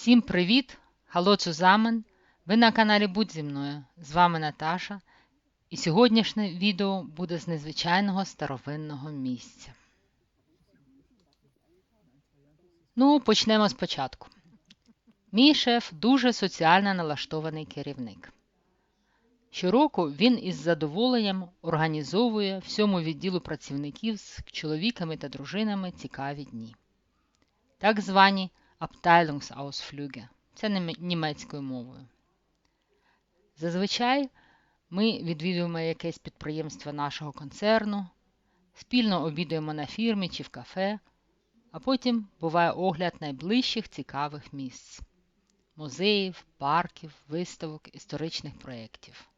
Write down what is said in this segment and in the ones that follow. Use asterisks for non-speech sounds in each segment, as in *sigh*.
Всім привіт! Хало Цузамен! Ви на каналі Будь зі мною. З вами Наташа. І сьогоднішнє відео буде з незвичайного старовинного місця. Ну, почнемо спочатку. Мій шеф дуже соціально налаштований керівник. Щороку він із задоволенням організовує всьому відділу працівників з чоловіками та дружинами цікаві дні. Так звані Abteilungsausflüge. Це німецькою мовою. Зазвичай ми відвідуємо якесь підприємство нашого концерну, спільно обідаємо на фірмі чи в кафе, а потім буває огляд найближчих цікавих місць музеїв, парків, виставок, історичних проєктів.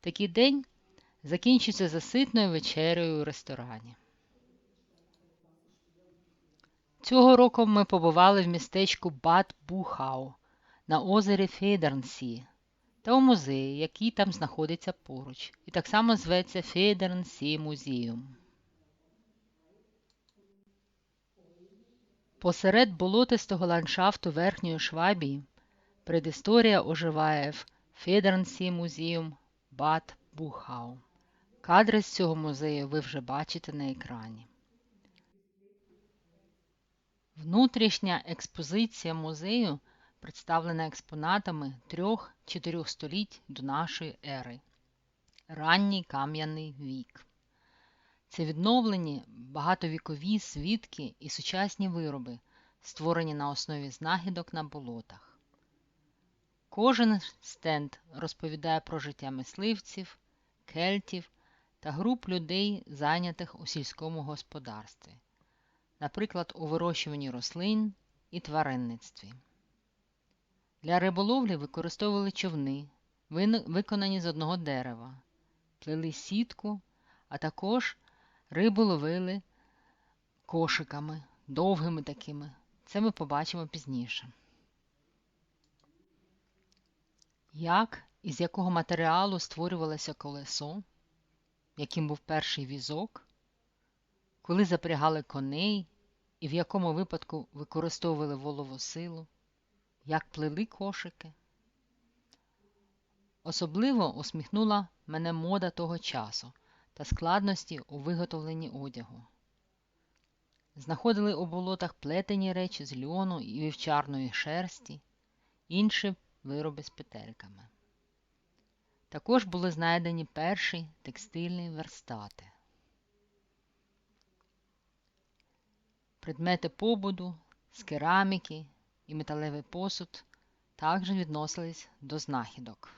Такий день закінчується заситною вечерею у ресторані. Цього року ми побували в містечку Бад Бухау на озері Фейдернсі та у музеї, який там знаходиться поруч, і так само зветься Фейдернсі Музеум. Посеред болотистого ландшафту Верхньої Швабії предісторія оживає в Фейдернсі Музеум Бад Бухау. Кадри з цього музею ви вже бачите на екрані. Внутрішня експозиція музею представлена експонатами трьох-чотирьох століть до нашої ери. Ранній кам'яний вік. Це відновлені багатовікові свідки і сучасні вироби, створені на основі знахідок на болотах. Кожен стенд розповідає про життя мисливців, кельтів та груп людей, зайнятих у сільському господарстві наприклад, у вирощуванні рослин і тваринництві. Для риболовлі використовували човни, виконані з одного дерева, плели сітку, а також рибу ловили кошиками, довгими такими. Це ми побачимо пізніше. Як і з якого матеріалу створювалося колесо, яким був перший візок, коли запрягали коней і в якому випадку використовували волову силу, як плели кошики. Особливо усміхнула мене мода того часу та складності у виготовленні одягу. Знаходили у болотах плетені речі з льону і вівчарної шерсті, інші вироби з петельками. Також були знайдені перші текстильні верстати. Предмети побуду, з кераміки і металевий посуд також відносились до знахідок.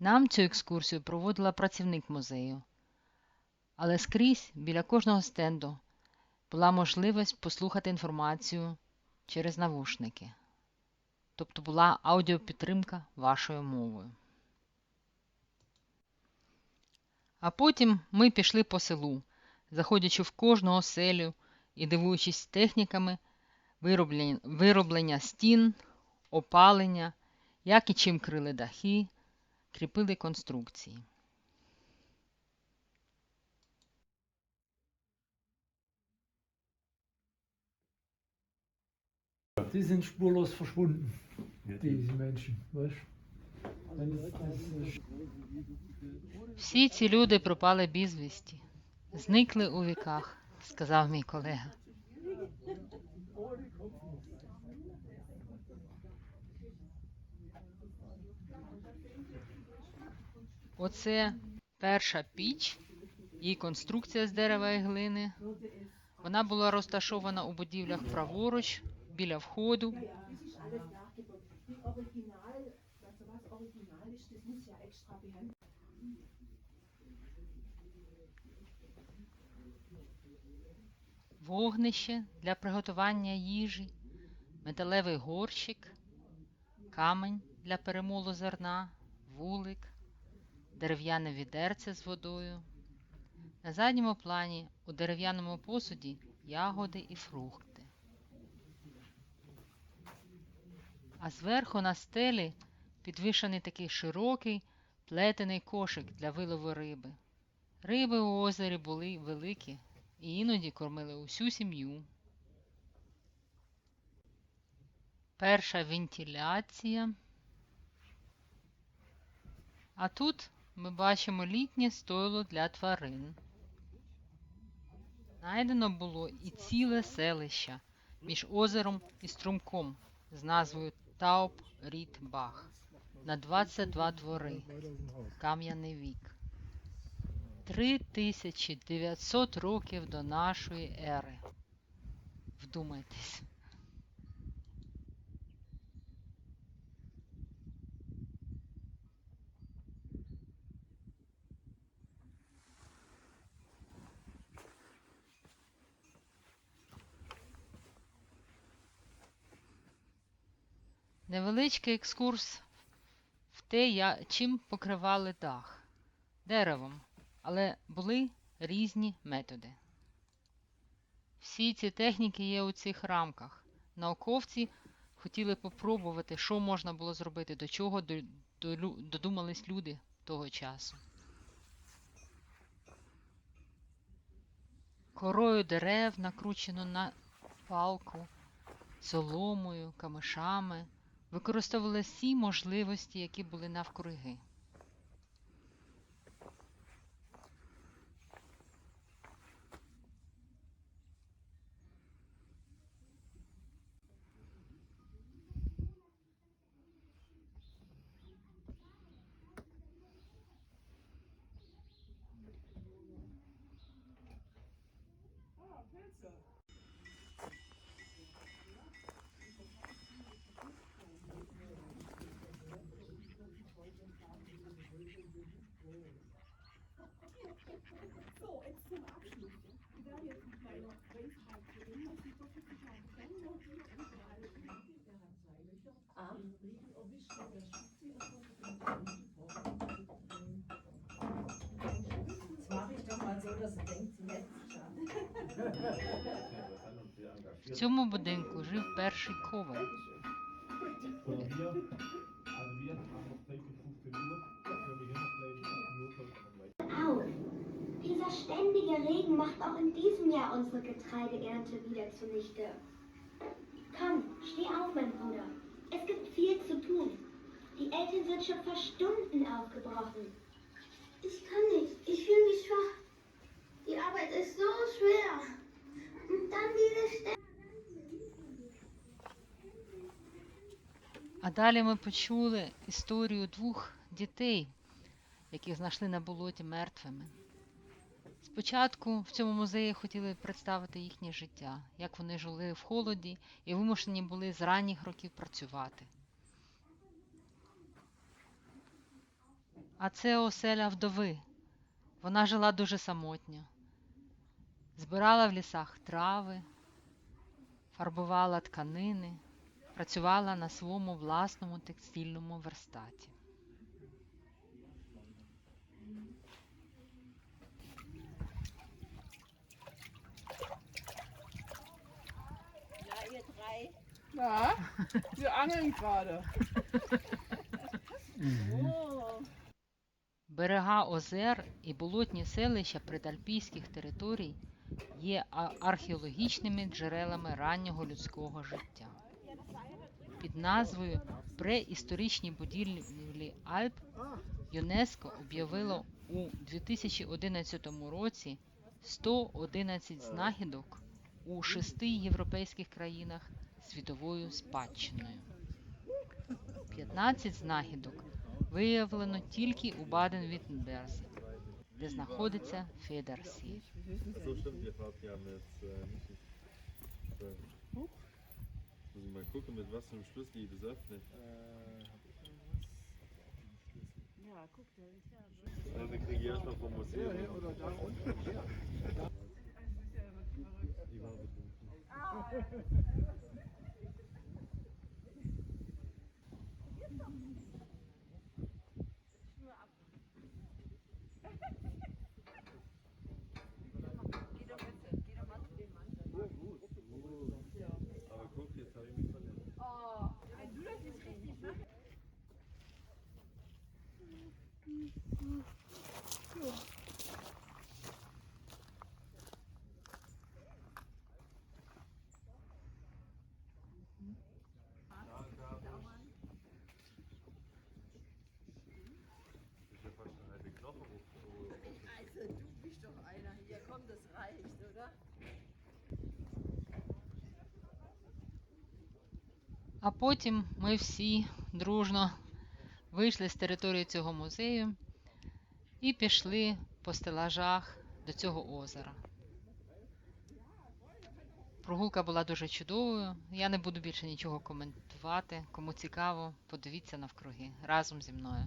Нам цю екскурсію проводила працівник музею, але скрізь біля кожного стенду була можливість послухати інформацію через навушники, тобто була аудіопідтримка вашою мовою. А потім ми пішли по селу, заходячи в кожну оселю і дивуючись техніками вироблення, вироблення стін, опалення, як і чим крили дахи, кріпили конструкції. Die sind spurlos verschwunden, diese Menschen. Weißt? Всі ці люди пропали безвісті, зникли у віках, сказав мій колега. Оце перша піч, її конструкція з дерева і глини. Вона була розташована у будівлях праворуч, біля входу. Вогнище для приготування їжі, металевий горщик, камень для перемолу зерна, вулик, дерев'яне відерце з водою. На задньому плані у дерев'яному посуді ягоди і фрукти. А зверху на стелі підвішаний такий широкий плетений кошик для вилову риби. Риби у озері були великі і іноді кормили усю сім'ю. Перша вентиляція. А тут ми бачимо літнє стойло для тварин. Знайдено було і ціле селище між озером і струмком з назвою Тауп Рід Бах на 22 двори. Кам'яний вік. 3900 років до нашої ери. Вдумайтесь. Невеличкий екскурс в те, чим покривали дах. Деревом, але були різні методи. Всі ці техніки є у цих рамках. Науковці хотіли попробувати, що можна було зробити, до чого додумались люди того часу. Корою дерев накручено на палку, соломою, камишами, використовували всі можливості, які були навкруги. So, jetzt zum Abschluss. Wir werden jetzt ein kleiner Race-Hack sehen, dass doch Doppelsicherheit dann noch nicht überall in der Handzeige. Am ob ich und der Schütze und so. Jetzt mache ich doch mal so, dass du denkst, В цьому будинку жив перший коваль. Oder wir, also wir haben noch 10 bis 15 Uhr, können wir hier noch bleiben, nur können wir auf. Dieser ständige Regen macht auch in diesem Jahr unsere Getreideernte wieder zunichte. Komm, steh auf, mein Bruder. Es gibt viel zu tun. Die Eltern sind schon vor Stunden aufgebrochen. Ich kann nicht. Ich fühle mich schwach. Die Arbeit ist so schwer. Und dann diese Stelle. А далі ми почули історію двох дітей, яких знайшли на болоті мертвими. Спочатку в цьому музеї хотіли представити їхнє життя, як вони жили в холоді і вимушені були з ранніх років працювати. А це оселя вдови. Вона жила дуже самотньо, збирала в лісах трави, фарбувала тканини, працювала на своєму власному текстильному верстаті. Ja. *laughs* Wir angeln gerade. Oh. Берега озер і болотні селища предальпійських територій є археологічними джерелами раннього людського життя. Під назвою Преісторичні будівлі Альп ЮНЕСКО об'явило у 2011 році 111 знахідок у шести європейських країнах світовою спадщиною. 15 знахідок виявлено тільки у Баден-Віттенберзі, де знаходиться Федерсі. So stimmt, ihr fahrt ja mit äh, nicht. Äh, muss ich mal gucken, mit was für einem Schlüssel ihr das öffnet. Ja, guck, der ist ja schon. Also, den kriege ich erstmal vom Museum. oder da unten. Die war betrunken. Aber А потім ми всі дружно вийшли з території цього музею і пішли по стелажах до цього озера. Прогулка була дуже чудовою. Я не буду більше нічого коментувати. Кому цікаво, подивіться навкруги разом зі мною.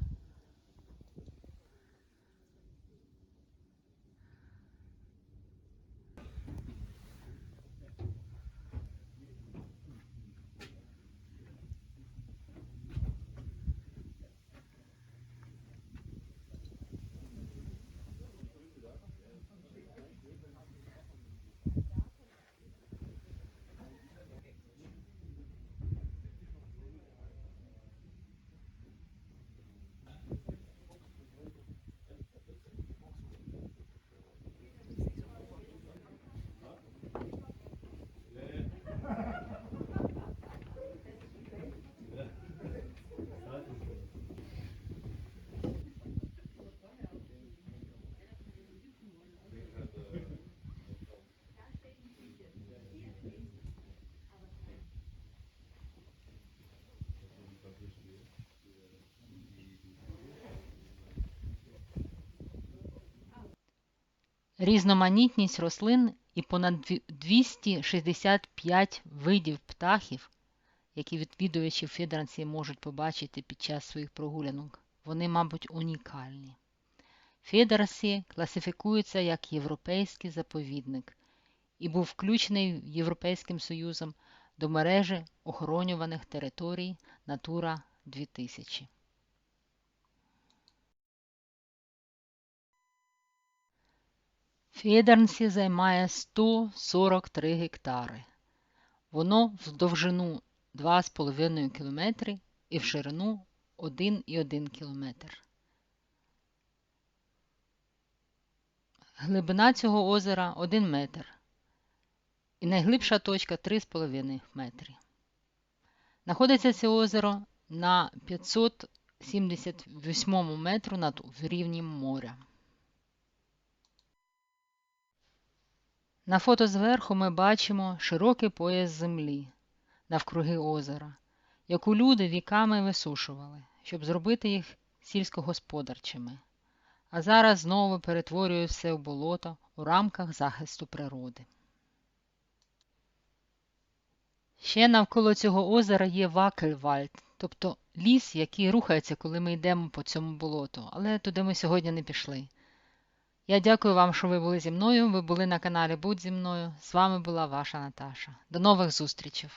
Різноманітність рослин і понад 265 видів птахів, які відвідувачі Федранці можуть побачити під час своїх прогулянок, вони, мабуть, унікальні. Федерсі класифікується як європейський заповідник і був включений Європейським Союзом до мережі охоронюваних територій Натура 2000. Федернсі займає 143 гектари. Воно в довжину 2,5 км і в ширину 1,1 км. Глибина цього озера 1 метр. І найглибша точка 3,5 метри. Знаходиться це озеро на 578 метру над рівнем моря. На фото зверху ми бачимо широкий пояс землі навкруги озера, яку люди віками висушували, щоб зробити їх сільськогосподарчими. А зараз знову перетворює все в болото у рамках захисту природи. Ще навколо цього озера є Вакельвальд, тобто ліс, який рухається, коли ми йдемо по цьому болоту, але туди ми сьогодні не пішли. Я дякую вам, що ви були зі мною. Ви були на каналі Будь зі мною. З вами була ваша Наташа. До нових зустрічей!